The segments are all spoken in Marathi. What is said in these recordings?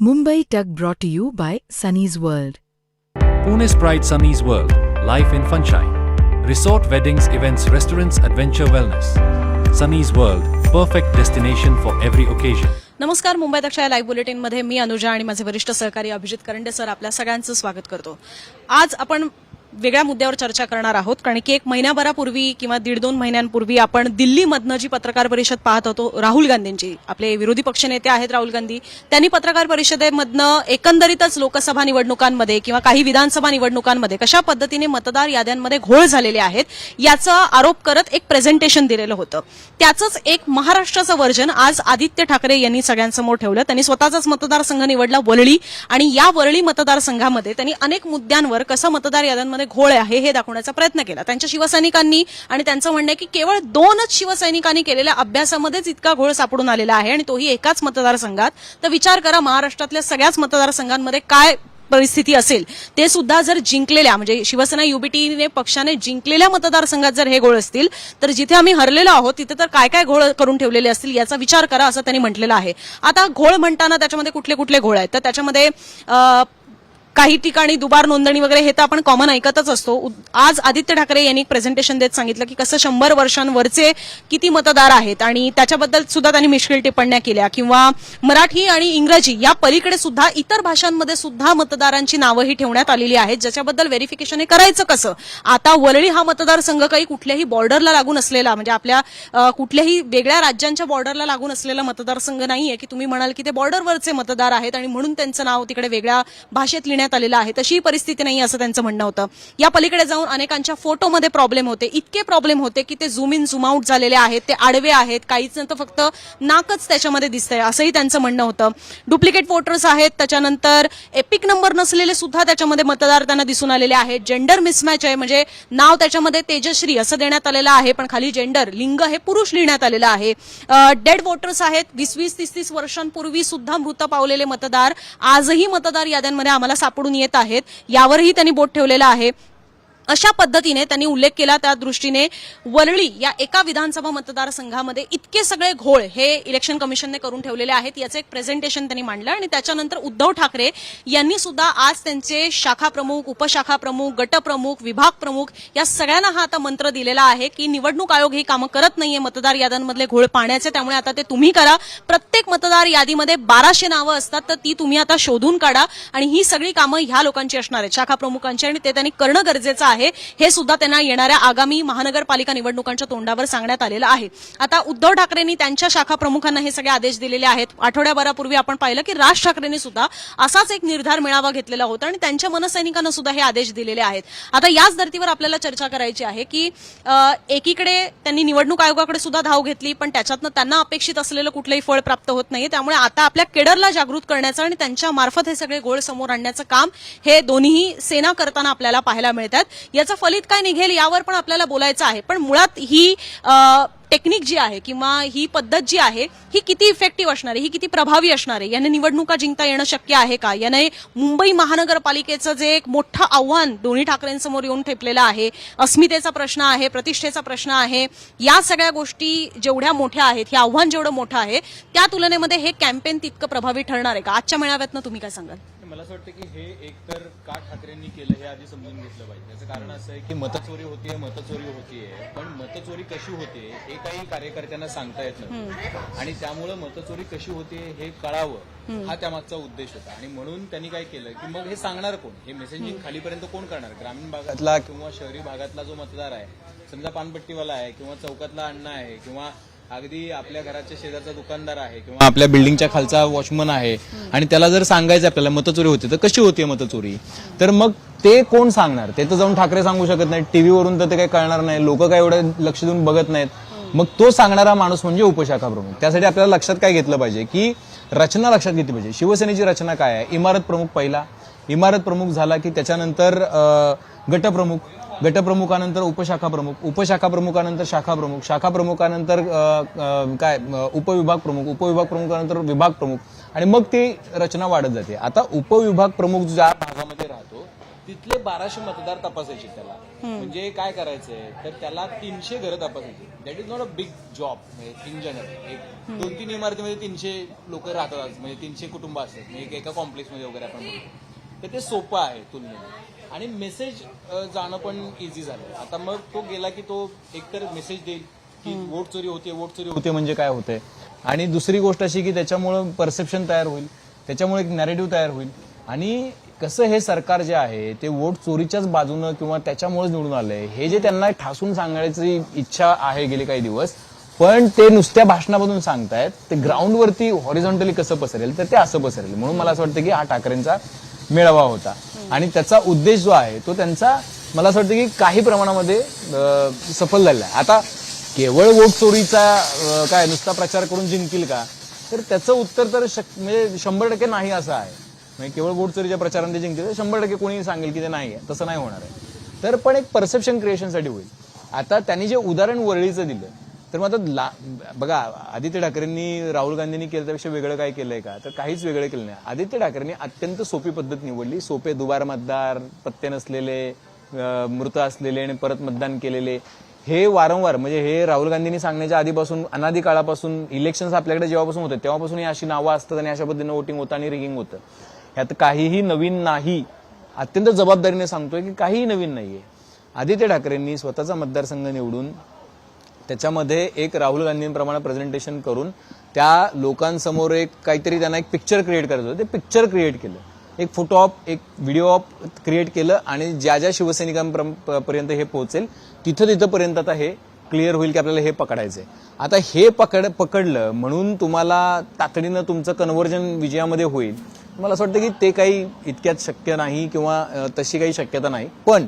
Mumbai Tug brought to you by Sunny's World. Pune's Pride Sunny's World, Life in Funshine. Resort weddings, events, restaurants, adventure wellness. Sunny's World, perfect destination for every occasion. नमस्कार मुंबई दक्षा या लाईव्ह बुलेटिनमध्ये मी अनुजा आणि माझे वरिष्ठ सहकारी अभिजित करंडे सर आपल्या सगळ्यांचं स्वागत करतो आज आपण वेगळ्या मुद्द्यावर चर्चा करणार आहोत. कारण की एक महिन्याभरापूर्वी किंवा दीड दोन महिन्यांपूर्वी आपण दिल्लीमधनं जी पत्रकार परिषद पाहत होतो राहुल गांधींची. आपले विरोधी पक्षनेते आहेत राहुल गांधी. त्यांनी पत्रकार परिषदेमधनं एकंदरीतच लोकसभा निवडणुकांमध्ये किंवा काही विधानसभा निवडणुकांमध्ये कशा पद्धतीने मतदार याद्यांमध्ये घोळ झालेले आहेत याचा आरोप करत एक प्रेझेंटेशन दिलेलं होतं. त्याचंच एक महाराष्ट्राचं वर्जन आज आदित्य ठाकरे यांनी सगळ्यांसमोर ठेवलं. त्यांनी स्वतःचाच मतदारसंघ निवडला वरळी आणि या वरळी मतदारसंघामध्ये त्यांनी अनेक मुद्द्यांवर कसं मतदार याद्यांमध्ये घोळ आहे हे दाखवण्याचा प्रयत्न केला. त्यांच्या शिवसैनिकांनी आणि त्यांचं म्हणणं आहे की केवळ दोनच शिवसैनिकांनी केलेल्या अभ्यासामध्येच इतका घोळ सापडून आलेला आहे आणि तोही एकाच मतदारसंघात. तर विचार करा महाराष्ट्रातल्या सगळ्याच मतदारसंघांमध्ये काय परिस्थिती असेल ते सुद्धा जर जिंकलेल्या म्हणजे शिवसेना युबीटीने पक्षाने जिंकलेल्या मतदारसंघात जर हे घोळ असतील तर जिथे आम्ही हरलेलो आहोत तिथे तर काय काय घोळ करून ठेवलेले असतील याचा विचार करा असं त्यांनी म्हटलेलं आहे. आता घोळ म्हणताना त्याच्यामध्ये कुठले कुठले घोळ आहेत? तर त्याच्यामध्ये काही ठिकाणी दुबार नोंदणी वगैरे हे तर आपण कॉमन ऐकतच असतो. आज आदित्य ठाकरे यांनी प्रेझेंटेशन देत सांगितलं की कसं शंभर वर्षांवरचे किती मतदार आहेत आणि त्याच्याबद्दल सुद्धा त्यांनी मिश्किल टिप्पण्या केल्या. किंवा मराठी आणि इंग्रजी या पलीकडे सुद्धा इतर भाषांमध्ये सुद्धा मतदारांची नावंही ठेवण्यात आलेली आहेत. ज्याच्याबद्दल व्हेरिफिकेशन हे करायचं कसं? आता वरळी हा मतदारसंघ काही कुठल्याही बॉर्डरला लागून असलेला म्हणजे आपल्या कुठल्याही वेगळ्या राज्यांच्या बॉर्डरला लागून असलेला मतदारसंघ नाहीये की तुम्ही म्हणाल की ते बॉर्डरवरचे मतदार आहेत आणि म्हणून त्यांचं नाव तिकडे वेगळ्या भाषेत लिहिण्यात आलेलं आहे. तशी परिस्थिती नाही असं त्यांचं म्हणणं होतं. या पलीकडे जाऊन अनेकांच्या फोटोमध्ये प्रॉब्लेम होते. इतके प्रॉब्लेम होते की ते झूम इन झूम आउट झालेले आहेत. ते आडवे आहेत. काहीच तर फक्त नाकच त्याच्यामध्ये दिसतंय असंही त्यांचं म्हणणं होतं. डुप्लिकेट वोटर्स आहेत. त्याच्यानंतर एपिक नंबर नसलेले सुद्धा त्याच्यामध्ये मतदार त्यांना दिसून आलेले आहेत. जेंडर मिसमॅच आहे. म्हणजे नाव त्याच्यामध्ये तेजश्री असं देण्यात आलेलं आहे पण खाली जेंडर लिंग हे पुरुष लिहिण्यात आलेलं आहे. डेड वोटर्स आहेत. वीस वीस तीस तीस वर्षांपूर्वी सुद्धा मृत पावलेले मतदार. आजही मतदार याद्यांमध्ये आम्हाला सापडून येत आहेत. यावरही त्यांनी बोट ठेवलेलं आहे. अशा पद्धतीने त्यांनी उल्लेख केला त्या दृष्टीने वरळी या एका विधानसभा मतदारसंघामध्ये इतके सगळे घोळ हे इलेक्शन कमिशनने करून ठेवलेले आहेत याचं एक प्रेझेंटेशन त्यांनी मांडलं आणि त्याच्यानंतर उद्धव ठाकरे यांनी सुद्धा आज त्यांचे शाखा प्रमुख उपशाखा प्रमुख गटप्रमुख विभाग प्रमुख या सगळ्यांना हा आता मंत्र दिलेला आहे की निवडणूक आयोग ही कामं करत नाहीये मतदार याद्यांमधले घोळ पाण्याचे त्यामुळे आता ते तुम्ही करा. प्रत्येक मतदार यादीमध्ये बाराशे नावं असतात तर ती तुम्ही आता शोधून काढा आणि ही सगळी कामं ह्या लोकांची असणार आहेत शाखा प्रमुखांची आणि ते त्यांनी करणं गरजेचं आहे. हे सुद्धा त्यांना येणाऱ्या आगामी महानगरपालिका निवडणुकांच्या तोंडावर सांगण्यात आलेलं आहे. आता उद्धव ठाकरेंनी त्यांच्या शाखा प्रमुखांना हे सगळे आदेश दिलेले आहेत. आठवड्याभरापूर्वी आपण पाहिलं की राज ठाकरेंनी सुद्धा असाच एक निर्धार मेळावा घेतलेला होता आणि त्यांच्या मनसैनिकांना सुद्धा हे आदेश दिलेले आहेत. आता याच धर्तीवर आपल्याला चर्चा करायची आहे की एकीकडे त्यांनी निवडणूक आयोगाकडे सुद्धा धाव घेतली पण त्याच्यातनं त्यांना अपेक्षित असलेलं कुठलंही फळ प्राप्त होत नाही त्यामुळे आता आपल्या केडरला जागृत करण्याचं आणि त्यांच्या मार्फत हे सगळे गोळ समोर आणण्याचं काम हे दोन्ही सेना करताना आपल्याला पाहायला मिळतात याचं फलित काय निघेल यावर पण आपल्याला बोलायचं आहे. पण मुळात ही टेक्निक जी आहे किंवा ही पद्धत जी आहे ही किती इफेक्टिव्ह असणार आहे? ही किती प्रभावी असणार आहे? याने निवडणुका जिंकता येणं शक्य आहे का? याने मुंबई महानगरपालिकेचं जे एक मोठं आव्हान दोन्ही ठाकरेंसमोर येऊन ठेपलेलं आहे अस्मितेचा प्रश्न आहे प्रतिष्ठेचा प्रश्न आहे या सगळ्या गोष्टी जेवढ्या मोठ्या आहेत हे आव्हान जेवढं मोठं आहे त्या तुलनेमध्ये हे कॅम्पेन तितकं प्रभावी ठरणार आहे का? आजच्या मेळाव्यातनं तुम्ही काय सांगाल? मला असं वाटतं की हे एकतर का ठाकरेंनी केलं हे आधी समजून घेतलं पाहिजे. याचं कारण असं आहे की मतचोरी होतीये मतचोरी होतीये. पण मतचोरी कशी होते हे काही कार्यकर्त्यांना सांगता येत नव्हतं. आणि त्यामुळं मतचोरी कशी होते हे कळावं हा त्यामागचा उद्देश होता. आणि म्हणून त्यांनी काय केलं की मग हे सांगणार कोण? हे मेसेजिंग खालीपर्यंत कोण करणार? ग्रामीण भागातला किंवा शहरी भागातला जो मतदार आहे समजा पानपट्टीवाला आहे किंवा चौकातला अण्णा आहे किंवा अगदी आपल्या घराच्या शेजारचा दुकानदार आहे किंवा आपल्या बिल्डिंगच्या खालचा वॉचमन आहे आणि त्याला जर सांगायचं आपल्याला मतचोरी होते तर कशी होती मतचोरी? तर मग ते कोण सांगणार? ते तर जाऊन ठाकरे सांगू शकत नाही टीव्हीवरून तर ते काही कळणार नाही. लोक काय एवढं लक्ष देऊन बघत नाहीत. मग तो सांगणारा माणूस म्हणजे उपशाखा प्रमुख त्यासाठी आपल्याला लक्षात काय घेतलं पाहिजे की रचना लक्षात घेतली पाहिजे. शिवसेनेची रचना काय आहे? इमारत प्रमुख पहिला. इमारत प्रमुख झाला की त्याच्यानंतर गटप्रमुख. गटप्रमुखानंतर उपशाखा प्रमुख उपशाखा प्रमुखानंतर शाखा प्रमुख शाखा प्रमुखानंतर काय उपविभाग प्रमुख उपविभाग प्रमुखानंतर विभाग प्रमुख आणि मग ती रचना वाढत जाते. आता उपविभाग प्रमुख ज्या भागामध्ये राहतो तिथले बाराशे मतदार तपासायचे त्याला. म्हणजे काय करायचंय? तर त्याला तीनशे घरं तपासायची. That is not a big job in general एक दोन तीन इमारतीमध्ये तीनशे लोक राहतात म्हणजे तीनशे कुटुंब असतात. म्हणजे एक- कॉम्प्लेक्समध्ये वगैरे आपण तर ते सोपं आहे तुलनेने. आणि मेसेज जाणं पण इझी झालं. आता मग तो गेला की तो एकतर मेसेज देईल की वोट चोरी होते वोट चोरी होते म्हणजे काय होते आणि दुसरी गोष्ट अशी की त्याच्यामुळं परसेप्शन तयार होईल त्याच्यामुळे एक नॅरेटिव्ह तयार होईल. आणि कसं हे सरकार जे आहे ते वोट चोरीच्याच बाजूनं किंवा त्याच्यामुळेच निवडून आलंय हे जे त्यांना ठासून सांगायची इच्छा आहे गेले काही दिवस पण ते नुसत्या भाषणामधून सांगतायत ते ग्राउंडवरती हॉरिझॉन्टली कसं पसरेल तर ते असं पसरेल. म्हणून मला असं वाटतं की हा ठाकरेंचा मेळावा होता. आणि त्याचा उद्देश जो आहे तो त्यांचा मला असं वाटतं की काही प्रमाणामध्ये सफल झालेला आहे. आता केवळ वोट चोरीचा काय नुसता प्रचार करून जिंकील का? तर त्याचं उत्तर तर शक- म्हणजे शंभर टक्के नाही असं आहे. म्हणजे केवळ वोट चोरीच्या प्रचाराने ते जिंकतील तर शंभर टक्के कोणी सांगेल की ते नाही आहे. तसं नाही होणार आहे. तर पण एक परसेप्शन क्रिएशनसाठी होईल. आता त्यांनी जे उदाहरण वरळीचं दिलं तर मग आता ला बघा आदित्य ठाकरेंनी राहुल गांधींनी केलं त्यापेक्षा वेगळं काय केलंय का? तर काहीच वेगळं केलं नाही. आदित्य ठाकरेंनी अत्यंत सोपी पद्धत निवडली. सोपे दुबार मतदार पत्ते नसलेले मृत असलेले आणि परत मतदान केलेले. हे वारंवार म्हणजे हे राहुल गांधींनी सांगण्याच्या आधीपासून अनादी काळापासून इलेक्शन आपल्याकडे जेव्हापासून होते तेव्हापासून ही अशी नावं असतात आणि अशा पद्धतीने वोटिंग होतं आणि रिगिंग होतं. ह्यात काहीही नवीन नाही. अत्यंत जबाबदारीने सांगतोय की काहीही नवीन नाहीये. आदित्य ठाकरेंनी स्वतःचा मतदारसंघ निवडून त्याच्यामध्ये एक राहुल गांधींप्रमाणे प्रेझेंटेशन करून त्या लोकांसमोर एक काहीतरी त्यांना एक पिक्चर क्रिएट करायचं होतं. ते पिक्चर क्रिएट केलं. एक फोटो ऑप एक व्हिडिओ ऑप क्रिएट केलं आणि ज्या ज्या शिवसैनिकांपर्यंत हे पोहोचेल तिथं तिथंपर्यंत आता हे क्लिअर होईल की आपल्याला हे पकडायचंय. आता हे पकड पकडलं म्हणून तुम्हाला तातडीनं तुमचं कन्व्हर्जन विजयामध्ये होईल. मला असं वाटतं की ते काही इतक्यात शक्य नाही किंवा तशी काही शक्यता नाही. पण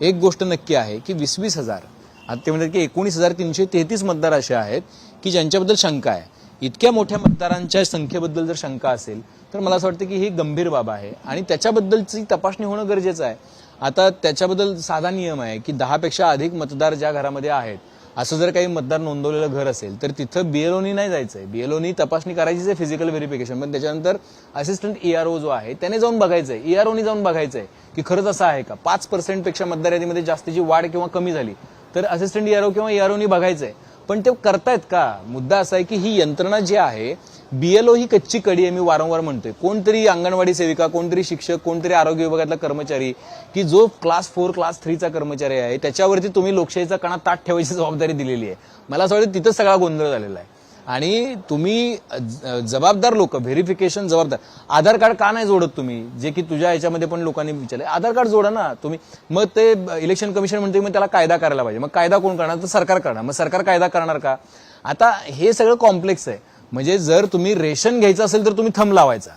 एक गोष्ट नक्की आहे की वीस वीस हजार आता ते म्हणतात की एकोणीस हजार तीनशे तेहतीस मतदार असे आहेत की ज्यांच्याबद्दल शंका आहे. इतक्या मोठ्या मतदारांच्या संख्येबद्दल जर शंका असेल तर मला असं वाटतं की ही गंभीर बाब आहे. आणि त्याच्याबद्दलची तपासणी होणं गरजेचं आहे. आता त्याच्याबद्दल साधा नियम आहे की दहापेक्षा अधिक मतदार ज्या घरामध्ये आहेत असं जर काही मतदार नोंदवलेलं घर असेल तर तिथं बीएलओनी नाही जायचं आहे बीएलओनी तपासणी करायचीच आहे फिजिकल व्हेरिफिकेशन पण त्याच्यानंतर असिस्टंट ईआरओ जो आहे त्याने जाऊन बघायचं आहे ईआरओनी जाऊन बघायचं आहे की खरंच असं आहे का? पाच पर्सेंटपेक्षा मतदार यादीमध्ये जास्तीची वाढ किंवा कमी झाली. तर असिस्टंट ईआरओ किंवा ईआरओनी बघायचंय. पण ते करतायत का? मुद्दा असा आहे की ही यंत्रणा जी आहे बीएलओ ही कच्ची कडी आहे मी वारंवार म्हणतोय. कोणतरी अंगणवाडी सेविका कोणतरी शिक्षक कोणतरी आरोग्य विभागातला कर्मचारी की जो क्लास फोर क्लास थ्रीचा कर्मचारी आहे त्याच्यावरती तुम्ही लोकशाहीचा कणा ताट ठेवायची जबाबदारी दिलेली आहे. मला असं वाटतं तिथं सगळा गोंधळ झालेला आहे. आणि तुम्ही ज- जबाबदार लोक व्हेरिफिकेशन जबाबदार. आधार कार्ड का नाही जोडत तुम्ही? जे की तुझ्या याच्यामध्ये पण लोकांनी विचारले आधार कार्ड जोडा ना. तुम्ही मग ते इलेक्शन कमिशन म्हणते मग त्याला कायदा करायला पाहिजे. मग कायदा कोण करणार? तर सरकार करणार. मग सरकार कायदा करणार का? आता हे सगळं कॉम्प्लेक्स आहे. म्हणजे जर तुम्ही रेशन घ्यायचं असेल तर तुम्ही थंब लावायचा.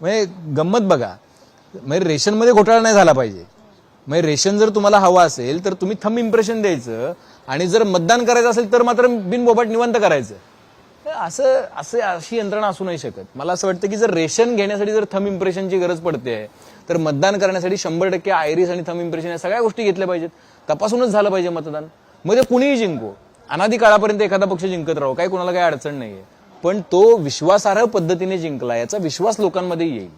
म्हणजे गंमत बघा. म्हणजे रेशनमध्ये घोटाळा नाही झाला पाहिजे. म्हणजे रेशन जर तुम्हाला हवं असेल तर तुम्ही थंब इम्प्रेशन द्यायचं. आणि जर मतदान करायचं असेल तर मात्र बिनबोबाट निवंत करायचं. असं असं अशी यंत्रणा असू नाही शकत. मला असं वाटतं की जर रेशन घेण्यासाठी जर थम इम्प्रेशनची गरज पडते तर मतदान करण्यासाठी शंभर टक्के आयरिस आणि थम इम्प्रेशन या सगळ्या गोष्टी घेतल्या पाहिजेत. तपासूनच झालं पाहिजे मतदान. मग ते कुणीही जिंको. अनादी काळापर्यंत एखादा पक्ष जिंकत राहो काही कोणाला काही अडचण नाहीये. पण तो विश्वासार्ह पद्धतीने जिंकला याचा विश्वास लोकांमध्ये येईल.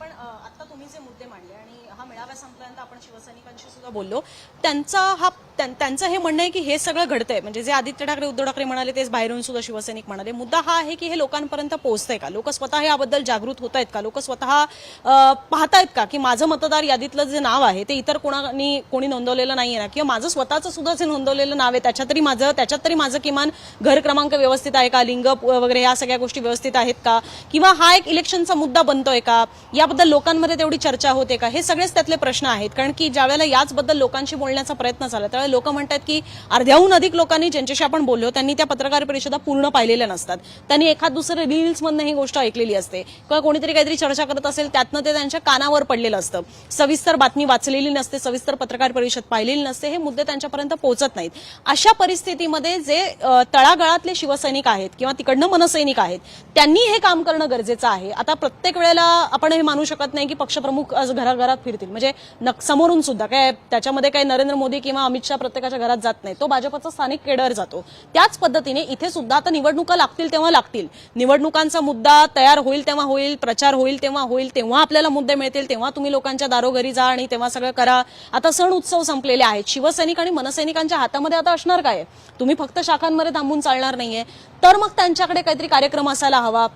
पण आता तुम्ही जे मुद्दे मांडले आणि हा मेळावा संपल्यानंतर आपण शिवसैनिकांशी सुद्धा बोललो. त्यांचा हा त्यांचं हे म्हणणं आहे की हे सगळं घडतंय. म्हणजे जे आदित्य ठाकरे उद्धव ठाकरे म्हणाले तेच बाहेरून सुद्धा शिवसैनिक म्हणाले. मुद्दा हा आहे की हे लोकांपर्यंत पोहोचतंय का? लोक स्वतः याबद्दल जागृत होत आहेत का? लोक स्वतः पाहत पाहतायत का की माझं मतदार यादीतलं जे नाव आहे ते इतर कोणानी कोणी नोंदवलेलं नाहीये ना? किंवा माझं स्वतःचं सुद्धा जे नोंदवलेलं नाव आहे त्याच्यात तरी माझं त्याच्यात तरी माझं किमान घर क्रमांक व्यवस्थित आहे का? लिंग वगैरे या सगळ्या गोष्टी व्यवस्थित आहेत का? किंवा हा एक इलेक्शनचा मुद्दा बनतोय का? याबद्दल लोकांमध्ये तेवढी चर्चा होते का? हे सगळेच त्यातले प्रश्न आहेत. कारण की ज्यावेळेला याचबद्दल लोकांशी बोलण्याचा प्रयत्न झाला त्यावेळेला लोक म्हणतात की अर्ध्याहून अधिक लोकांनी ज्यांच्याशी आपण बोललो त्यांनी त्या पत्रकार परिषदा पूर्ण पाहिलेल्या नसतात. त्यांनी एखाद दुसऱ्या रील्समधनं ही गोष्ट ऐकलेली असते. किंवा कोणीतरी काहीतरी चर्चा करत असेल त्यातनं ते त्यांच्या कानावर पडलेलं असतं. सविस्तर बातमी वाचलेली नसते सविस्तर पत्रकार परिषद पाहिलेली नसते हे मुद्दे त्यांच्यापर्यंत पोहोचत नाहीत. अशा परिस्थितीमध्ये जे तळागाळातले शिवसैनिक आहेत किंवा तिकडनं मनसैनिक आहेत त्यांनी हे काम करणं गरजेचं आहे. आता प्रत्येक वेळेला आपण हे मानू शकत नाही की पक्षप्रमुख घराघरात फिरतील. म्हणजे नक- समोरून सुद्धा काय त्याच्यामध्ये काय नरेंद्र मोदी किंवा अमित शहा प्रत्येकाच्या घरात जात नाही. तो भाजपचा स्थानिक केडर जातो. त्याच पद्धतीने इथे सुद्धा आता निवडणुका लागतील तेव्हा लागतील. निवडणुकांचा मुद्दा तयार होईल तेव्हा होईल प्रचार होईल तेव्हा होईल तेव्हा आपल्याला मुद्दे मिळतील तेव्हा तुम्ही लोकांच्या दारोघरी जा आणि तेव्हा सगळं करा. आता सण उत्सव संपलेले आहेत. शिवसैनिक आणि मनसैनिकांच्या हातामध्ये आता असणार काय? तुम्ही फक्त शाखांमध्ये थांबून चालणार नाहीये. तर मग त्यांच्याकडे काहीतरी कार्यक्रम असायला हवा.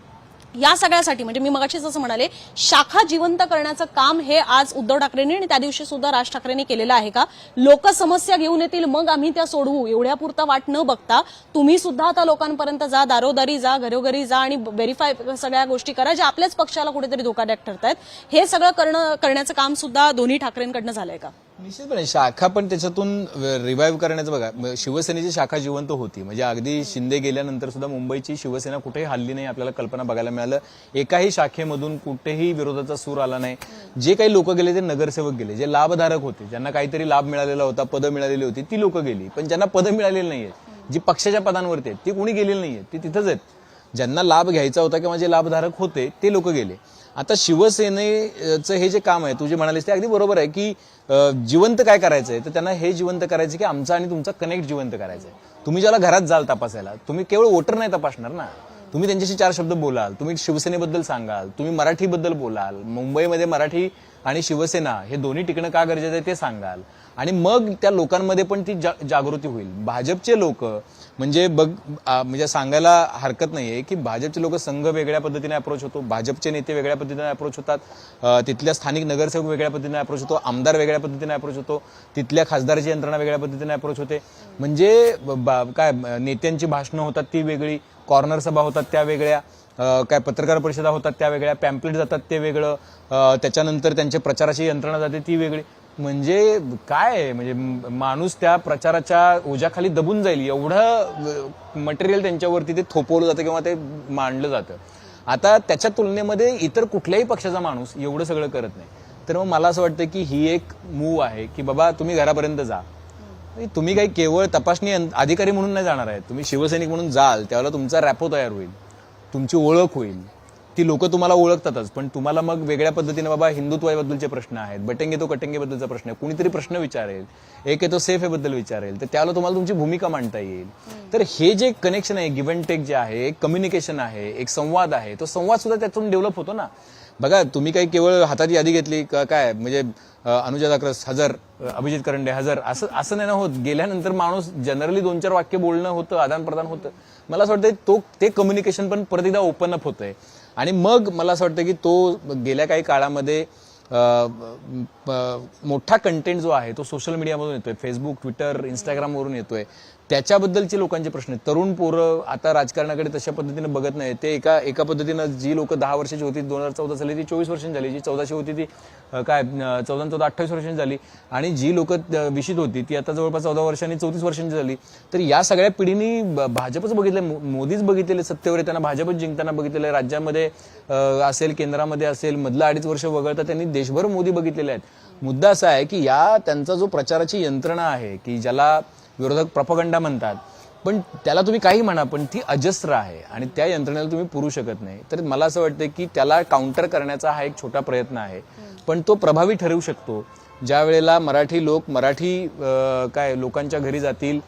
या सगळ्यासाठी म्हणजे मी मगाशी जसं म्हणाले शाखा जिवंत करण्याचं काम हे आज उद्धव ठाकरेंनी आणि त्या दिवशी सुद्धा राज ठाकरेंनी केलेलं आहे का? लोक समस्या घेऊन येतील मग आम्ही त्या सोडवू. एवढ्यापुरता वाट न बघता तुम्ही सुद्धा आता लोकांपर्यंत जा दारोदारी जा घरोघरी जा आणि व्हेरीफाय सगळ्या गोष्टी करा ज्या आपल्याच पक्षाला कुठेतरी धोकादायक ठरतायत. हे सगळं करणं करण्याचं काम सुद्धा दोन्ही ठाकरेंकडनं झालंय का? निश्चितपणे शाखा पण त्याच्यातून रिवाईव्ह करण्याचं बघा शिवसेनेची शाखा जिवंत होती. म्हणजे अगदी शिंदे गेल्यानंतर सुद्धा मुंबईची शिवसेना कुठेही हल्ली नाही आपल्याला कल्पना बघायला मिळालं. एकाही शाखेमधून कुठेही विरोधाचा सूर आला नाही. जे काही लोक गेले ते नगरसेवक गेले जे लाभधारक होते ज्यांना काहीतरी लाभ मिळालेला होता पदं मिळालेली होती ती लोक गेली. पण ज्यांना पदं मिळालेली नाहीयेत जी पक्षाच्या पदांवरती आहेत ती कुणी गेलेली नाहीयेत ती तिथंच आहेत. ज्यांना लाभ घ्यायचा होता किंवा जे लाभधारक होते ते लोक गेले. आता शिवसेनेचं हे जे काम आहे तू जे म्हणालीस ते अगदी बरोबर आहे की जिवंत काय करायचंय? तर त्यांना हे जिवंत करायचं की आमचा आणि तुमचा कनेक्ट जिवंत करायचंय. आहे तुम्ही ज्याला घरात जाल तपासायला तुम्ही केवळ वोटर नाही तपासणार ना. तुम्ही त्यांच्याशी चार शब्द बोलाल तुम्ही शिवसेनेबद्दल सांगाल तुम्ही मराठीबद्दल बोलाल मुंबईमध्ये मराठी आणि शिवसेना हे दोन्ही टिकणं का गरजेचं आहे ते सांगाल. आणि मग त्या लोकांमध्ये पण ती जा- जागृती होईल. भाजपचे लोक म्हणजे बघ म्हणजे सांगायला हरकत नाही आहे की भाजपचे लोक संघ वेगळ्या पद्धतीने अप्रोच होतो भाजपचे नेते वेगळ्या पद्धतीने अप्रोच होतात तिथल्या स्थानिक नगरसेवक वेगळ्या पद्धतीने अप्रोच होतो आमदार वेगळ्या पद्धतीने अप्रोच होतो तिथल्या खासदाराची यंत्रणा वेगळ्या पद्धतीने अप्रोच होते. म्हणजे ब- बा- काय नेत्यांची भाषणं होतात ती वेगळी कॉर्नर सभा होतात त्या वेगळ्या काय पत्रकार परिषदा होतात त्या वेगळ्या पॅम्पलेट जातात ते वेगळं त्याच्यानंतर त्यांच्या प्रचाराची यंत्रणा जाते ती वेगळी. म्हणजे काय आहे? म्हणजे माणूस त्या प्रचाराच्या ओझ्याखाली दबून जाईल. एवढं मटेरियल त्यांच्यावरती ते थोपवलं जातं किंवा ते मांडलं जातं. आता त्याच्या तुलनेमध्ये इतर कुठल्याही पक्षाचा माणूस एवढं सगळं करत नाही. तर मग मला असं वाटतं की ही एक मूव आहे की बाबा तुम्ही घरापर्यंत जा. तुम्ही काही केवळ तपासणी अधिकारी म्हणून नाही जाणार आहे तुम्ही शिवसैनिक म्हणून जाल. त्यावेळेला तुमचा रॅपो तयार होईल. तुमची ओळख होईल. ती लोक तुम्हाला ओळखतातच पण तुम्हाला मग वेगळ्या पद्धतीने बाबा हिंदुत्वाबद्दलचे प्रश्न आहेत बटेंगे तो कटेंगे बद्दलचा प्रश्न आहे कुणीतरी प्रश्न विचारेल एक आहे तो सेफबद्दल विचारेल तर त्याला तुम्हाला तुमची भूमिका मांडता येईल. तर हे जे कनेक्शन आहे गिव्ह अँड टेक जे आहे एक कम्युनिकेशन आहे एक संवाद आहे तो संवाद सुद्धा त्यातून डेव्हलप होतो ना. बघा तुम्ही काही केवळ हातात यादी घेतली का काय म्हणजे अनुजा दाक्रस हजर अभिजित करंडे हजर असं असं नाही ना होत. गेल्यानंतर माणूस जनरली दोन चार वाक्य बोलणं होतं आदान प्रदान होतं. मला असं वाटतं तो ते कम्युनिकेशन पण परत एकदा ओपन अप होतंय. आणि मग मला असं वाटतं की तो गेल्या काही काळामध्ये मोठा कंटेंट जो आहे तो सोशल मीडियामधून येतोय. फेसबुक ट्विटर इंस्टाग्रामवरून येतोय. त्याच्याबद्दलचे लोकांचे प्रश्न आहेत. तरुण पोरं आता राजकारणाकडे तशा पद्धतीने बघत नाही ते एका एका पद्धतीनं जी लोक दहा वर्षाची होती दोन हजार चौदा साली ती चोवीस वर्षांची झाली. जी चौदाशे होती ती काय चौदा चौदा अठ्ठावीस वर्षांची झाली. आणि जी लोक विषित होती ती आता जवळपास चौदा वर्षांनी चौतीस वर्षांची झाली. तर या सगळ्या पिढीनी भाजपच बघितलं मो- मोदीच बघितलेले सत्तेवर येताना भाजपच जिंकताना बघितलेलं. आहे राज्यामध्ये असेल केंद्रामध्ये असेल मधलं अडीच वर्ष वगळता त्यांनी देशभर मोदी बघितलेले आहेत. मुद्दा असा आहे की या त्यांचा जो प्रचाराची यंत्रणा आहे की ज्याला विरोधक प्रपगंडा म्हणतात. पण त्याला तुम्ही काही म्हणा पण ती अजस्त्र आहे आणि त्या यंत्रणेला तुम्ही पुरू शकत नाही. तर मला असं वाटतं की त्याला काउंटर करण्याचा हा एक छोटा प्रयत्न आहे. पण तो प्रभावी ठरवू शकतो. ज्या वेळेला मराठी लोक मराठी काय लोकांच्या घरी जातील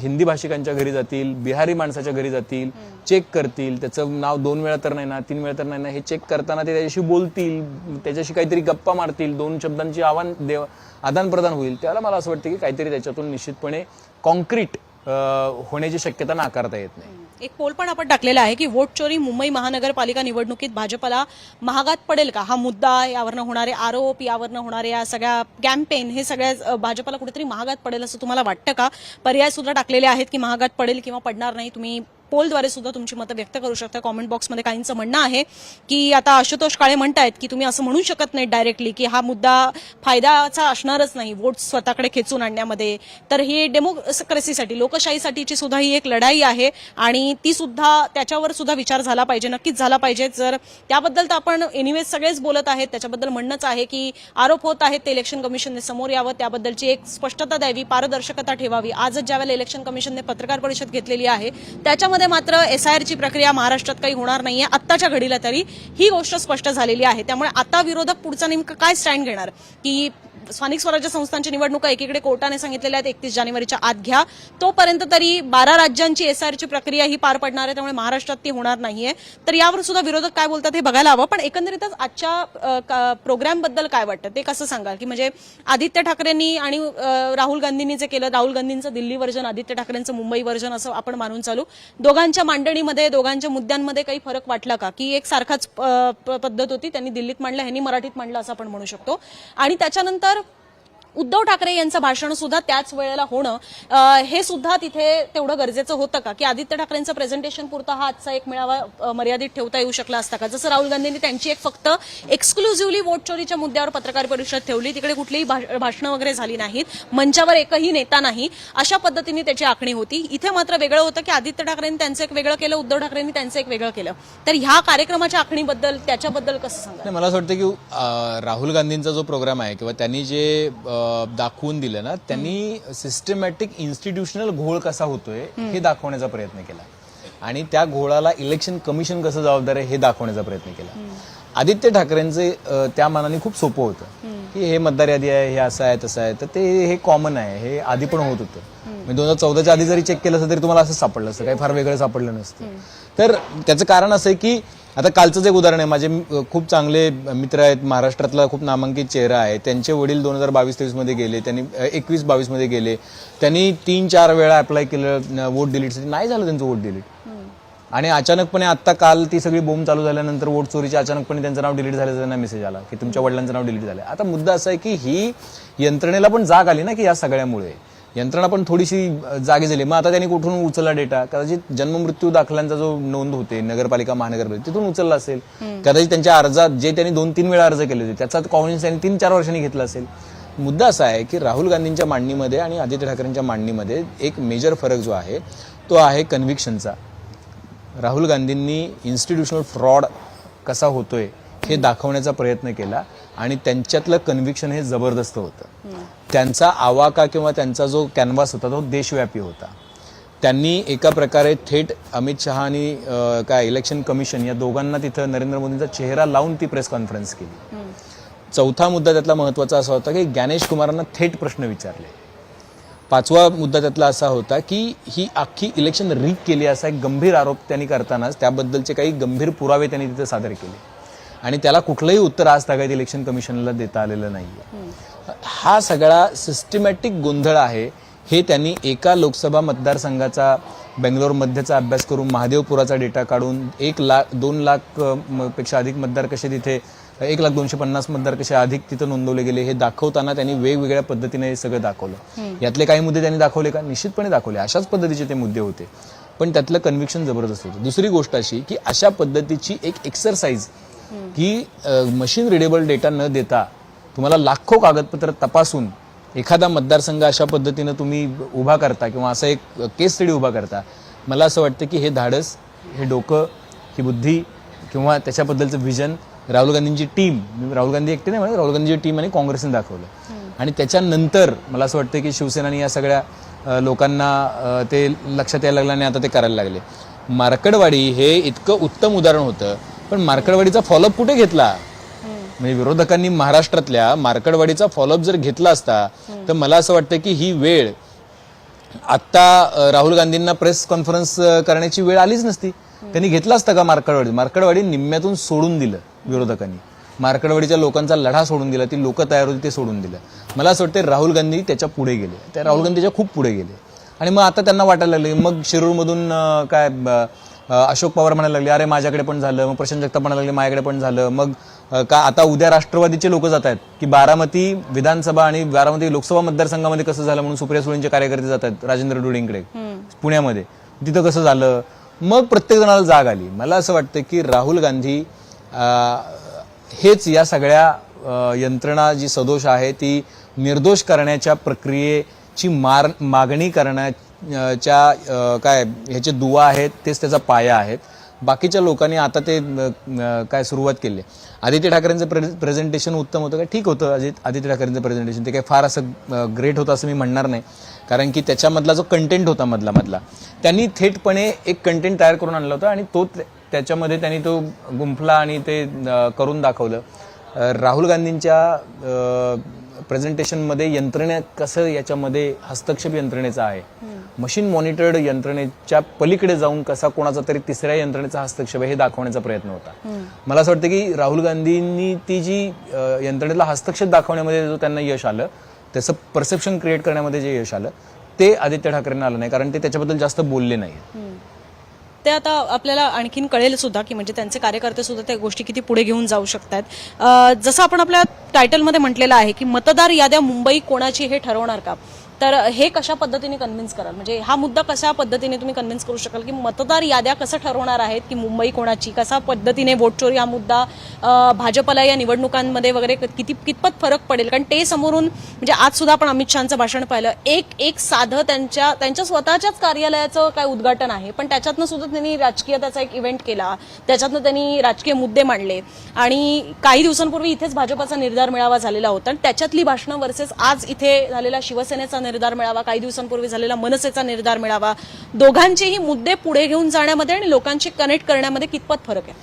हिंदी भाषिकांच्या घरी जातील बिहारी माणसाच्या घरी जातील चेक करतील त्याचं नाव दोन वेळा तर नाही ना तीन वेळा तर नाही ना हे चेक करताना ते त्याच्याशी बोलतील त्याच्याशी काहीतरी गप्पा मारतील दोन शब्दांची आव्हान देव आदानप्रदान होईल. त्याला मला असं वाटतं की काहीतरी त्याच्यातून निश्चितपणे कॉन्क्रीट होण्याची शक्यता नाकारता येत नाही. एक पोल पण आपण टाकलेला आहे की वोट चोरी मुंबई महानगरपालिका निवडणुकीत भाजपला महागात पडेल का? हा मुद्दा यावरनं होणारे आरोप यावरनं होणारे या सगळ्या कॅम्पेन हे सगळ्या भाजपला कुठेतरी महागात पडेल असं तुम्हाला वाटतं का? पर्याय सुद्धा टाकलेले आहेत की महागात पडेल किंवा पडणार नाही. तुम्ही पोलद्वारे सुद्धा तुमची मतं व्यक्त करू शकता. कॉमेंट बॉक्समध्ये काहींचं म्हणणं आहे की आता आशुतोष काळे म्हणतायत की तुम्ही असं म्हणू शकत नाही डायरेक्टली की हा मुद्दा फायद्याचा असणारच नाही. वोट स्वतःकडे खेचून आणण्यामध्ये. तर ही डेमोक्रेसीसाठी लोकशाहीसाठीची सुद्धा ही एक लढाई आहे आणि ती सुद्धा त्याच्यावर सुद्धा विचार झाला पाहिजे. नक्कीच झाला पाहिजे. जर त्याबद्दल तर आपण एनिवेज सगळेच बोलत आहेत. त्याच्याबद्दल म्हणणंच आहे की आरोप होत आहेत ते इलेक्शन कमिशनने समोर यावं. त्याबद्दलची एक स्पष्टता द्यावी पारदर्शकता ठेवावी. आजच ज्यावेळेला इलेक्शन कमिशनने पत्रकार परिषद घेतलेली आहे त्याच्यामध्ये मात्र एसआयआरची प्रक्रिया महाराष्ट्रात काही होणार नाहीये. आत्ताच्या घडीला तरी ही गोष्ट स्पष्ट झालेली आहे. त्यामुळे आता विरोधक पुढचा नेमकं काय स्टँड घेणार? की स्थानिक स्वराज्य संस्थांची निवडणुका एकीकडे कोर्टाने सांगितलेल्या आहेत एकतीस जानेवारीच्या आत घ्या. तोपर्यंत तरी बारा राज्यांची एसआरची प्रक्रिया ही पार पडणार आहे त्यामुळे महाराष्ट्रात ती होणार नाहीये. तर यावर सुद्धा विरोधक काय बोलतात हे बघायला हवं. पण एकंदरीतच आजच्या प्रोग्रामबद्दल काय वाटतं? ते कसं सांगाल? की म्हणजे आदित्य ठाकरेंनी आणि राहुल गांधींनी जे केलं राहुल गांधींचं दिल्ली व्हर्जन आदित्य ठाकरेंचं मुंबई व्हर्जन असं आपण मानून चालू. दोघांच्या मांडणीमध्ये दोघांच्या मुद्द्यांमध्ये काही फरक वाटला का? की एक सारखाच प- पद्धत होती त्यांनी दिल्लीत मांडलं ह्यांनी मराठीत मांडलं असं आपण म्हणू शकतो. आणि त्याच्यानंतर उद्धव ठाकरे यांचं भाषण सुद्धा त्याच वेळेला होणं हे सुद्धा तिथे तेवढं गरजेचं होतं का? की आदित्य ठाकरेंचं प्रेझेंटेशन पुरता हा आजचा एक मेळावा मर्यादित ठेवता येऊ शकला असता का? जसं राहुल गांधींनी त्यांची एक फक्त एक्सक्लुझिव्हली वोट चोरीच्या मुद्द्यावर पत्रकार परिषद ठेवली तिकडे कुठलीही भाषणं वगैरे झाली नाहीत मंचावर एकही नेता नाही अशा पद्धतीने त्याची आखणी होती. इथे मात्र वेगळं होतं की आदित्य ठाकरेंनी त्यांचं एक वेगळं केलं उद्धव ठाकरेंनी त्यांचं एक वेगळं केलं. तर ह्या कार्यक्रमाच्या आखणीबद्दल त्याच्याबद्दल कसं सांगा मला असं वाटतं की राहुल गांधींचा जो प्रोग्राम आहे किंवा त्यांनी जे दाखवून दिलं ना त्यांनी सिस्टमॅटिक इन्स्टिट्यूशनल घोळ कसा होतोय हे दाखवण्याचा प्रयत्न केला. आणि त्या घोळाला इलेक्शन कमिशन कसं जबाबदार आहे हे दाखवण्याचा प्रयत्न केला. आदित्य ठाकरेंचे त्या मानाने खूप सोपं होतं. की हे मतदार यादी आहे हे असं आहे तसं आहे. तर ते हे कॉमन आहे. हे आधी पण होत होतं. म्हणजे दोन हजार चौदाच्या आधी जरी चेक केलं असतं तरी तुम्हाला असं सापडलं असतं. काही फार वेगळं सापडलं नसतं. तर त्याचं कारण असं आहे की आता कालचंच एक उदाहरण आहे. माझे खूप चांगले मित्र आहेत. महाराष्ट्रातला खूप नामांकित चेहरा आहे. त्यांचे वडील दोन हजार बावीस तेवीसमध्ये गेले. त्यांनी एकवीस बावीसमध्ये गेले. त्यांनी तीन चार वेळा अप्लाय केलं वोट डिलीटसाठी नाही झालं त्यांचं वोट डिलीट आणि अचानकपणे आता काल ती सगळी बोंब चालू झाल्यानंतर वोट चोरीची अचानकपणे त्यांचं नाव डिलीट झाल्याचा त्यांना मेसेज आला की तुमच्या वडिलांचं नाव डिलीट झालं आता मुद्दा असा आहे की ही यंत्रणेला पण जाग आली ना की या सगळ्यामुळे. यंत्रणा पण थोडीशी जागी झाली. मग आता त्यांनी कुठून उचलला डेटा कदाचित जन्ममृत्यू दाखल्यांचा जो नोंद होते नगरपालिका महानगरपालिका तिथून उचलला असेल. कदाचित त्यांच्या अर्जात जे त्यांनी दोन तीन वेळा अर्ज केले होते त्याचा कॉन्फिडन्स त्यांनी तीन चार वर्षांनी घेतला असेल. मुद्दा असा आहे की राहुल गांधींच्या मांडणीमध्ये आणि आदित्य ठाकरेंच्या मांडणीमध्ये एक मेजर फरक जो आहे तो आहे कन्व्हिक्शनचा राहुल गांधींनी इन्स्टिट्यूशनल फ्रॉड कसा होतोय हे दाखवण्याचा प्रयत्न केला आणि त्यांच्यातलं कन्व्हिक्शन हे जबरदस्त होतं. त्यांचा आवाका किंवा त्यांचा जो कॅनव्हास होता तो देशव्यापी होता. त्यांनी एका प्रकारे थेट अमित शहा आणि काय इलेक्शन कमिशन या दोघांना तिथं नरेंद्र मोदींचा चेहरा लावून ती प्रेस कॉन्फरन्स केली. चौथा मुद्दा त्यातला महत्त्वाचा असा होता की ज्ञानेश कुमारांना थेट प्रश्न विचारले. पाचवा मुद्दा त्यातला असा होता की ही अख्खी इलेक्शन रीक केली असा एक गंभीर आरोप त्यांनी करतानाच त्याबद्दलचे काही गंभीर पुरावे त्यांनी तिथे सादर केले. आणि त्याला कुठलंही उत्तर आज तागायत इलेक्शन कमिशनला देता आलेलं नाही हा सगळा सिस्टमॅटिक गोंधळ आहे. हे त्यांनी एका लोकसभा मतदारसंघाचा बेंगलोर मध्यचा अभ्यास करून महादेवपुराचा डेटा काढून एक लाख दोन लाखपेक्षा अधिक मतदार कसे तिथे एक लाख दोनशे पन्नास मतदार कसे अधिक तिथं नोंदवले गेले हे दाखवताना त्यांनी वेगवेगळ्या पद्धतीने हे सगळं दाखवलं. यातले काही मुद्दे त्यांनी दाखवले का? निश्चितपणे दाखवले. अशाच पद्धतीचे ते मुद्दे होते. पण त्यातलं कन्व्हिक्शन जबरदस्त होतं. दुसरी गोष्ट अशी की अशा पद्धतीची एक एक्सरसाइज की मशीन रिडेबल डेटा न देता तुम्हाला लाखो कागदपत्र तपासून एखादा मतदारसंघ अशा पद्धतीनं तुम्ही उभा करता किंवा असा एक केस स्टडी उभा करता. मला असं वाटतं की हे धाडस हे डोकं ही बुद्धी किंवा त्याच्याबद्दलचं विजन राहुल गांधींची टीम मी राहुल गांधी एकटे नाही म्हणत राहुल गांधीची टीम आणि काँग्रेसने दाखवलं. आणि त्याच्यानंतर मला असं वाटतं की शिवसेनाने या सगळ्या लोकांना ते लक्षात यायला लागलं आणि आता ते करायला लागले. मार्कडवाडी हे इतकं उत्तम उदाहरण होतं. पण मार्कडवाडीचा फॉलोअप कुठे घेतला? म्हणजे विरोधकांनी महाराष्ट्रातल्या मार्कडवाडीचा फॉलोअप जर घेतला असता तर मला असं वाटतं की ही वेळ आत्ता राहुल गांधींना प्रेस कॉन्फरन्स करण्याची वेळ आलीच नसती. त्यांनी घेतला असता का मार्कडवाडी? मार्कडवाडी निम्म्यातून सोडून दिलं विरोधकांनी. मार्कडवाडीच्या लोकांचा लढा सोडून दिला ती लोक तयार होती ते सोडून दिलं. मला असं वाटतं राहुल गांधी त्याच्या पुढे गेले. त्या राहुल गांधीच्या खूप पुढे गेले. आणि मग आता त्यांना वाटायला लागले मग शिरूरमधून काय अशोक पवार म्हणायला लागले अरे माझ्याकडे पण झालं. मग प्रशांत जगताप म्हणायला लागले माझ्याकडे पण झालं. मग का आता उद्या राष्ट्रवादीचे लोक जात आहेत की बारामती विधानसभा आणि बारामती लोकसभा मतदारसंघामध्ये कसं झालं म्हणून सुप्रिया सुळेंचे कार्यकर्ते जात आहेत राजेंद्र डोळींकडे पुण्यामध्ये तिथं कसं झालं? मग प्रत्येक जणाला जाग आली. मला असं वाटतं की राहुल गांधी हेच या सगळ्या यंत्रणा जी सदोष आहे ती निर्दोष करण्याच्या प्रक्रियेची मार मागणी करण्याच्या च्या काय ह्याचे दुवा आहेत तेच त्याचा पाया आहेत. बाकीच्या लोकांनी आता ते काय सुरुवात केली आहे. आदित्य ठाकरेंचं प्रे प्रेझेंटेशन उत्तम होतं का? ठीक होतं अजित आदित्य ठाकरेंचं प्रेझेंटेशन ते काही फार असं ग्रेट होतं असं मी म्हणणार नाही. कारण की त्याच्यामधला जो कंटेंट होता मधला मधला त्यांनी थेटपणे एक कंटेंट तयार करून आणला होता आणि तो त्याच्यामध्ये त्यांनी तो गुंफला आणि ते करून दाखवलं. राहुल गांधींच्या प्रेझेंटेशनमध्ये यंत्रणा कसं याच्यामध्ये हस्तक्षेप यंत्रणेचा आहे? मशीन मॉनिटर्ड यंत्रणेच्या पलीकडे जाऊन कसा कोणाचा तरी तिसऱ्या यंत्रणेचा हस्तक्षेप आहे हे दाखवण्याचा प्रयत्न होता. मला असं वाटतं की राहुल गांधींनी ती जी यंत्रणेला हस्तक्षेप दाखवण्यामध्ये जो त्यांना यश आलं त्याचं परसेप्शन क्रिएट करण्यामध्ये जे यश आलं ते आदित्य ठाकरेंना आलं नाही कारण ते त्याच्याबद्दल जास्त बोलले नाही ते आता आपल्याला आणखीन कळेल सुद्धा की म्हणजे त्यांचे कार्यकर्ते सुद्धा त्या गोष्टी किती पुढे घेऊन जाऊ शकतात जसं आपण आपल्या टायटलमध्ये म्हटलेलं आहे की मतदार याद्या मुंबई कोणाची हे ठरवणार का? तर हे कशा पद्धतीने कन्व्हिन्स कराल? म्हणजे हा मुद्दा कशा पद्धतीने तुम्ही कन्व्हिन्स करू शकाल की मतदार याद्या कसं ठरवणार आहेत की मुंबई कोणाची कसा पद्धतीने वोट चोरी हा मुद्दा भाजपला या निवडणुकांमध्ये वगैरे किती कितपत फरक पडेल? कारण ते समोरून म्हणजे आज सुद्धा आपण अमित शहाचं भाषण पाहिलं. एक एक साधं त्यांच्या त्यांच्या स्वतःच्याच कार्यालयाचं काय उद्घाटन आहे पण त्याच्यातनं सुद्धा त्यांनी राजकीय त्याचा एक इव्हेंट केला. त्याच्यातनं त्यांनी राजकीय मुद्दे मांडले. आणि काही दिवसांपूर्वी इथेच भाजपाचा निर्धार मेळावा झालेला होता. आणि त्याच्यातली भाषणं वर्सेस आज इथे झालेला शिवसेनेचा निर्धार मेळावा काही दिवसांपूर्वी झालेला मनसेचा निर्धार मेळावा. दोघांचेही मुद्दे पुढे घेऊन जाण्यामध्ये आणि लोकांशी कनेक्ट करण्यामध्ये कितपत फरक आहे?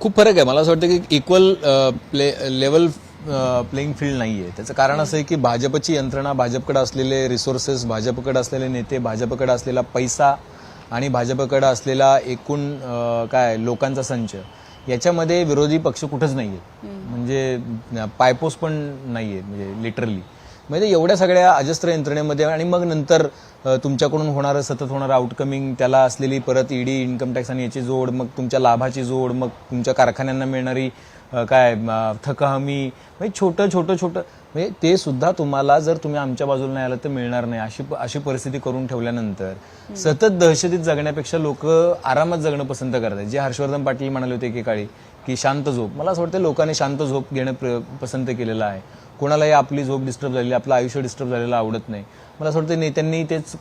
खूप फरक आहे. मला असं वाटतं की equal play level playing field नाही आहे त्याचं कारण असं आहे की भाजपची यंत्रणा भाजपकडे असलेले रिसोर्सेस भाजपकडे असलेले नेते भाजपकडे असलेला पैसा आणि भाजपकडे असलेला एकूण काय लोकांचा संच याच्यामध्ये विरोधी पक्ष कुठंच नाही आहेत म्हणजे पायपोस पण नाही आहेत म्हणजे लिटरली म्हणजे एवढ्या सगळ्या अजस्त्र यंत्रणेमध्ये आणि मग नंतर तुमच्याकडून होणारं सतत होणारं आउटकमिंग त्याला असलेली परत ईडी इन्कम टॅक्स आणि याची जोड मग तुमच्या लाभाची जोड मग तुमच्या कारखान्यांना मिळणारी काय अ, थक हमी म्हणजे छोटं छोटं छोटं म्हणजे ते सुद्धा तुम्हाला जर तुम्ही आमच्या बाजूला नाही आलं तर मिळणार नाही अशी अशी परिस्थिती करून ठेवल्यानंतर. सतत दहशतीत जगण्यापेक्षा लोक आरामात जगणं पसंत करतात. जे हर्षवर्धन पाटील म्हणाले होते एकेकाळी की शांत झोप. मला असं वाटतं लोकांनी शांत झोप घेणं पसंत केलेलं आहे. कोणालाही आपली झोप डिस्टर्ब झालेली आपलं आयुष्य डिस्टर्ब झालेलं आवडत नाही. मला असं वाटतं नेत्यांनी तेच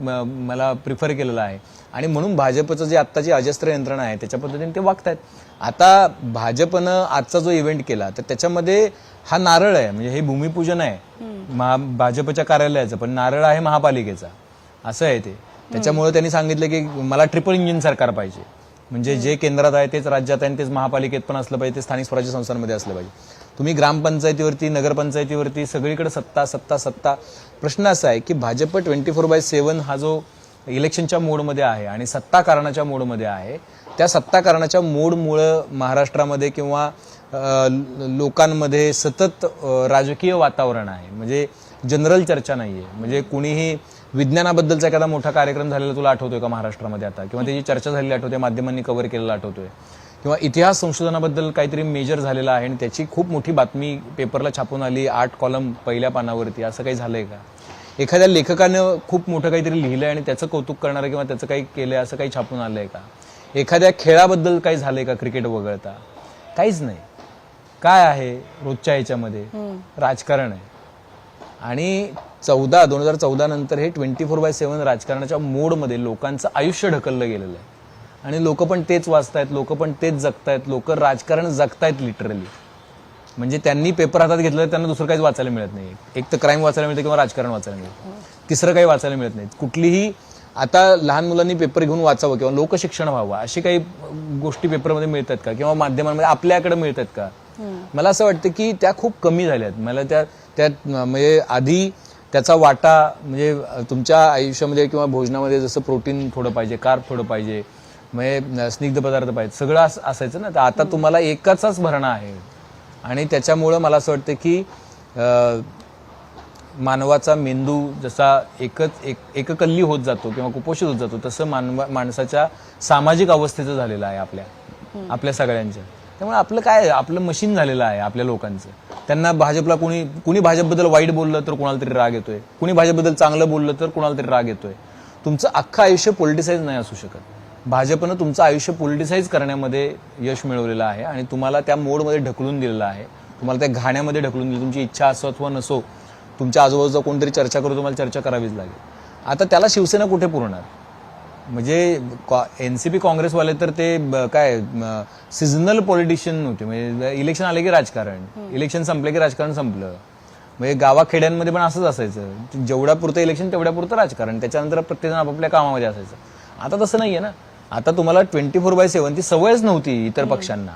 मला प्रिफर केलेलं आहे. आणि म्हणून भाजपचं जे आत्ताची अजस्त्र यंत्रणा आहे त्याच्या पद्धतीने ते वागतायत. आता भाजपनं आजचा जो इव्हेंट केला तर त्याच्यामध्ये हा नारळ आहे म्हणजे हे भूमिपूजन आहे. महा भाजपच्या कार्यालयाचं पण नारळ आहे महापालिकेचा. असं आहे ते. त्याच्यामुळे त्यांनी सांगितलं की मला ट्रिपल इंजिन सरकार पाहिजे. म्हणजे जे केंद्रात आहे तेच राज्यात आहे आणि तेच महापालिकेत पण असलं पाहिजे ते स्थानिक स्वराज्य संस्थांमध्ये असलं पाहिजे. तुम्ही ग्रामपंचायतीवरती नगरपंचायतीवरती सगळीकडे सत्ता सत्ता सत्ता. प्रश्न असा आहे की Bhajap twenty four by seven हा जो इलेक्शनच्या मोडमध्ये आहे आणि सत्ता कारणाच्या मोडमध्ये आहे त्या सत्ता कारणाच्या मोडमुळं महाराष्ट्रामध्ये किंवा लोकांमध्ये सतत राजकीय वातावरण आहे. म्हणजे जनरल चर्चा नाही आहे म्हणजे कुणीही विज्ञानाबद्दलचा एखादा मोठा कार्यक्रम झालेला तुला आठवतोय का महाराष्ट्रामध्ये आता? किंवा त्याची चर्चा झालेली आठवते माध्यमांनी कव्हर केलेला आठवतोय? किंवा इतिहास संशोधनाबद्दल काहीतरी मेजर झालेला आहे आणि त्याची खूप मोठी बातमी पेपरला छापून आली आठ कॉलम पहिल्या पानावरती. असं काही झालंय का? एखाद्या लेखकानं खूप मोठं काहीतरी लिहिलंय आणि त्याचं कौतुक करणारं किंवा त्याचं काही केलंय असं काही छापून आलंय का? एखाद्या खेळाबद्दल काही झालंय का क्रिकेट वगळता? काहीच नाही. काय आहे रोजच्या ह्याच्यामध्ये? राजकारण आहे. आणि चौदा दोन हजार चौदा नंतर हे ट्वेंटी फोर बाय सेवन राजकारणाच्या मोडमध्ये लोकांचं आयुष्य ढकललं गेलेलं आहे. आणि लोक पण तेच वाचतायत लोक पण तेच जगतायत लोक राजकारण जगतायत लिटरली म्हणजे त्यांनी पेपर हातात घेतलं त्यांना दुसरं काहीच वाचायला मिळत नाही. एक तर क्राईम वाचायला मिळतं किंवा राजकारण वाचायला मिळतं. तिसरं काही वाचायला मिळत नाही. कुठलीही आता लहान मुलांनी पेपर घेऊन वाचावं किंवा लोकशिक्षण व्हावं अशी काही गोष्टी पेपरमध्ये मिळतात का? किंवा माध्यमांमध्ये आपल्याकडे मिळतात का? मला असं वाटतं की त्या खूप कमी झाल्यात. मला त्या त्या म्हणजे आधी त्याचा वाटा म्हणजे तुमच्या आयुष्यामध्ये किंवा भोजनामध्ये जसं प्रोटीन थोडं पाहिजे कार्ब थोडं पाहिजे म्हणजे स्निग्ध पदार्थ पाहिजे सगळं अस- असायचं ना. तर आता तुम्हाला एकाचाच भरणा आहे. आणि त्याच्यामुळं मला असं वाटतं की मानवाचा मेंदू जसा एकच एक एककल्ली होत जातो किंवा कुपोषित होत जातो तसं मानवा माणसाच्या सामाजिक अवस्थेचं झालेलं आहे आपल्या आपल्या सगळ्यांच्या. त्यामुळे आपलं काय आहे? आपलं मशीन झालेलं आहे आपल्या लोकांचं. त्यांना भाजपला कोणी कुणी भाजपबद्दल वाईट बोललं तर कोणाला तरी राग येतोय. कुणी भाजपबद्दल चांगलं बोललं तर कोणाला तरी राग येतोय. तुमचं अख्खं आयुष्य पॉलिटिसाईज नाही असू शकत. भाजपनं तुमचं आयुष्य पोलिटिसाईज करण्यामध्ये यश मिळवलेलं आहे आणि तुम्हाला त्या मोडमध्ये ढकलून दिलेलं आहे. तुम्हाला त्या घाण्यामध्ये ढकलून दिलं. तुमची इच्छा असो अथवा नसो तुमच्या आजूबाजूचा कोणतरी चर्चा करू तुम्हाला चर्चा करावीच लागेल. आता त्याला शिवसेना कुठे पुरणार? म्हणजे एन सी पी काँग्रेसवाले तर ते काय सिजनल पॉलिटिशियन होते म्हणजे इलेक्शन आले की राजकारण. इलेक्शन संपले की राजकारण संपलं. म्हणजे गावाखेड्यांमध्ये पण असंच असायचं. जेवढ्या पुरतं इलेक्शन तेवढ्या पुरतं राजकारण. त्याच्यानंतर प्रत्येकजण आपापल्या कामामध्ये असायचं. आता तसं नाहीये ना. आता तुम्हाला ट्वेंटी फोर बाय सेवन ती सवयच नव्हती इतर पक्षांना.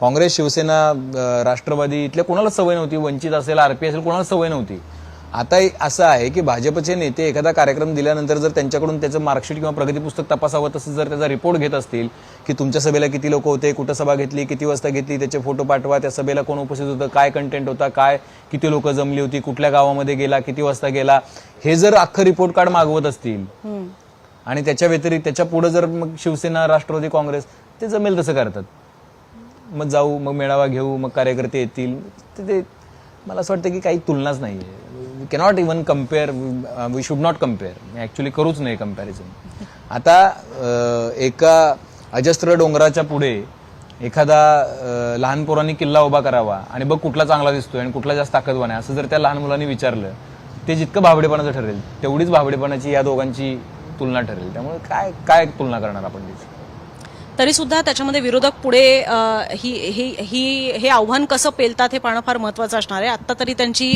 काँग्रेस शिवसेना राष्ट्रवादी इथल्या कोणाला सवय नव्हती. वंचित असेल आरपी असेल कोणाला सवय नव्हती. आता असं आहे की भाजपचे नेते एखादा कार्यक्रम दिल्यानंतर जर त्यांच्याकडून त्याचं मार्कशीट किंवा प्रगती पुस्तक तपासावं तसं जर त्याचा रिपोर्ट घेत असतील की तुमच्या सभेला किती लोक होते कुठं सभा घेतली किती वाजता घेतली त्याचे फोटो पाठवा त्या सभेला कोण उपस्थित होतं काय कंटेंट होता काय किती लोक जमली होती कुठल्या गावामध्ये गेला किती वाजता गेला हे जर अख्खं रिपोर्ट कार्ड मागवत असतील आणि त्याच्या व्यतिरिक्त त्याच्या पुढे जर मग शिवसेना राष्ट्रवादी काँग्रेस ते जमेल तसं करतात. मग जाऊ मग मेळावा घेऊ मग कार्यकर्ते येतील ते मला असं वाटतं की काही तुलनाच नाही आहे cannot even compare we should not compare actually करूच नाही कंपॅरिझन आता uh, एका अजस्त्र डोंगराच्या पुढे एखादा uh, लहान पोरांनी किल्ला उभा करावा आणि बघ कुठला चांगला दिसतोय आणि कुठला जास्त ताकदवान आहे असं जर त्या लहान मुलांनी विचारलं ते जितकं भाबडेपणाचं ठरेल तेवढीच भाबडेपणाची या दोघांची तुलना ठरेल. त्यामुळे काय काय तुलना करणार आपण त्याची? तरी सुद्धा त्याच्यामध्ये विरोधक पुढे ही ही ही हे आव्हान कसं पेलतात हे पाहणं फार महत्वाचं असणार आहे. आता तरी त्यांची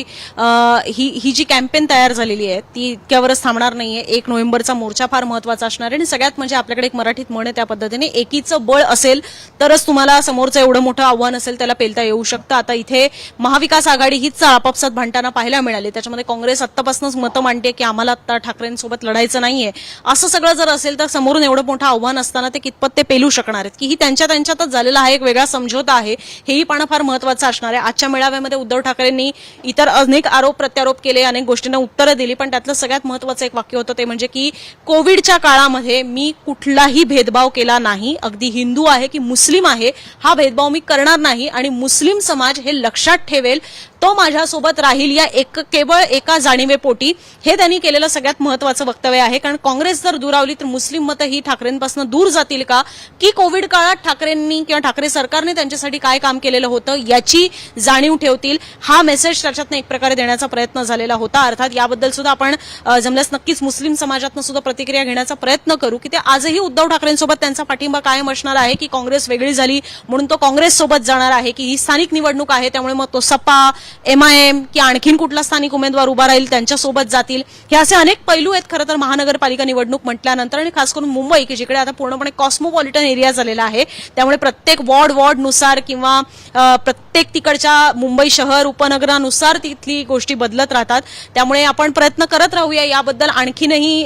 ही ही जी कॅम्पेन तयार झालेली आहे ती इतक्यावरच थांबणार नाहीये. एक नोव्हेंबरचा मोर्चा फार महत्त्वाचा असणार आहे. आणि सगळ्यात म्हणजे आपल्याकडे एक मराठीत म्हण आहे त्या पद्धतीने एकीचं बळ असेल तरच तुम्हाला समोरचं एवढं मोठं आव्हान असेल त्याला पेलता येऊ शकतं. आता इथे महाविकास आघाडी हीच आपापसात भांडताना पाहायला मिळाली. त्याच्यामध्ये काँग्रेस आत्तापासूनच मतं मांडते की आम्हाला आता ठाकरेंसोबत लढायचं नाहीये. असं सगळं जर असेल तर समोरून एवढं मोठं आव्हान असताना ते कितपत ते पेलू शकणार आहेत. की ही त्यांच्या त्यांच्यातच झालेला हा एक वेगळा समझोता आहे. हेही पाहणं फार महत्वाचं असणार आहे. आजच्या मेळाव्यामध्ये उद्धव ठाकरेंनी इतर अनेक आरोप प्रत्यारोप केले अनेक गोष्टींना उत्तरं दिली पण त्यातलं सगळ्यात महत्वाचं एक वाक्य होतं ते म्हणजे की कोविडच्या काळामध्ये मी कुठलाही भेदभाव केला नाही. अगदी हिंदू आहे की मुस्लिम आहे हा भेदभाव मी करणार नाही आणि मुस्लिम समाज हे लक्षात ठेवेल. तो माझ्यासोबत राहील या एक केवळ एका जाणीवेपोटी. हे त्यांनी केलेलं सगळ्यात महत्वाचं वक्तव्य आहे. कारण काँग्रेस जर दुरावली तर मुस्लिम मतं ही ठाकरेंपासून दूर जातील का? की कोविड काळात ठाकरेंनी किंवा ठाकरे सरकारने त्यांच्यासाठी काय काम केलेलं होतं याची जाणीव ठेवतील? हा मेसेज त्याच्यातनं एक प्रकारे देण्याचा प्रयत्न झालेला होता. अर्थात याबद्दल सुद्धा आपण जमल्यास नक्कीच मुस्लिम समाजातनं सुद्धा प्रतिक्रिया घेण्याचा प्रयत्न करू की ते आजही उद्धव ठाकरेंसोबत त्यांचा पाठिंबा कायम असणार आहे की काँग्रेस वेगळी झाली म्हणून तो काँग्रेस सोबत जाणार आहे की ही स्थानिक निवडणूक आहे त्यामुळे मग तो सपा एम आय एम की आणखीन कुठला स्थानिक उमेदवार उभा राहील त्यांच्यासोबत जातील. हे असे अनेक पैलू आहेत खरं तर महानगरपालिका निवडणूक म्हटल्यानंतर आणि खास करून मुंबई की जिकडे आता पूर्णपणे कॉस्मोपॉलिटन एरिया झालेला आहे. त्यामुळे प्रत्येक वॉर्ड वॉर्डनुसार किंवा प्रत्येक तिकडच्या मुंबई शहर उपनगरानुसार तिथली गोष्टी बदलत राहतात. त्यामुळे आपण प्रयत्न करत राहूया याबद्दल आणखीनही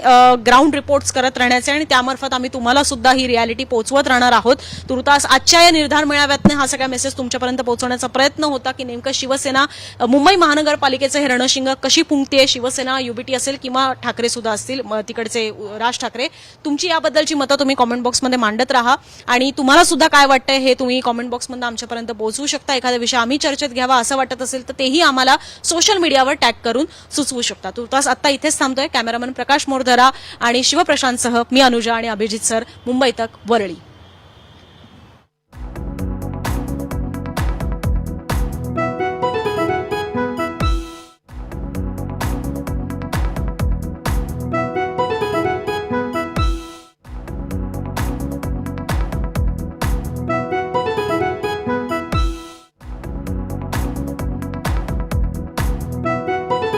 ग्राउंड रिपोर्ट्स करत राहण्याचे आणि त्यामार्फत आम्ही तुम्हाला सुद्धा ही रियालिटी पोहोचवत राहणार आहोत. तुर्तास आजच्या या निर्धार मेळाव्यातनं हा सगळा मेसेज तुमच्यापर्यंत पोहोचवण्याचा प्रयत्न होता की नेमकं शिवसेना मुंबई महानगरपालिकेचं हे रणशिंग कशी फुंकते शिवसेना युबीटी असेल किंवा ठाकरे सुद्धा असतील तिकडचे राज ठाकरे तुमची याबद्दलची मतं तुम्ही कॉमेंट बॉक्समध्ये मांडत राहा. आणि तुम्हाला सुद्धा काय वाटतंय हे तुम्ही कॉमेंट बॉक्समध्ये आमच्यापर्यंत पोहोचवू शकता. एखादा विषय आम्ही चर्चेत घ्यावा असं वाटत असेल तर तेही आम्हाला सोशल मीडियावर टॅग करून सुचवू शकता. तुर्तास आत्ता इथेच थांबतोय. कॅमेरामन प्रकाश मोरधरा आणि शिवप्रशांतसह मी अनुजा आणि अभिजित सर मुंबई तक वरळी.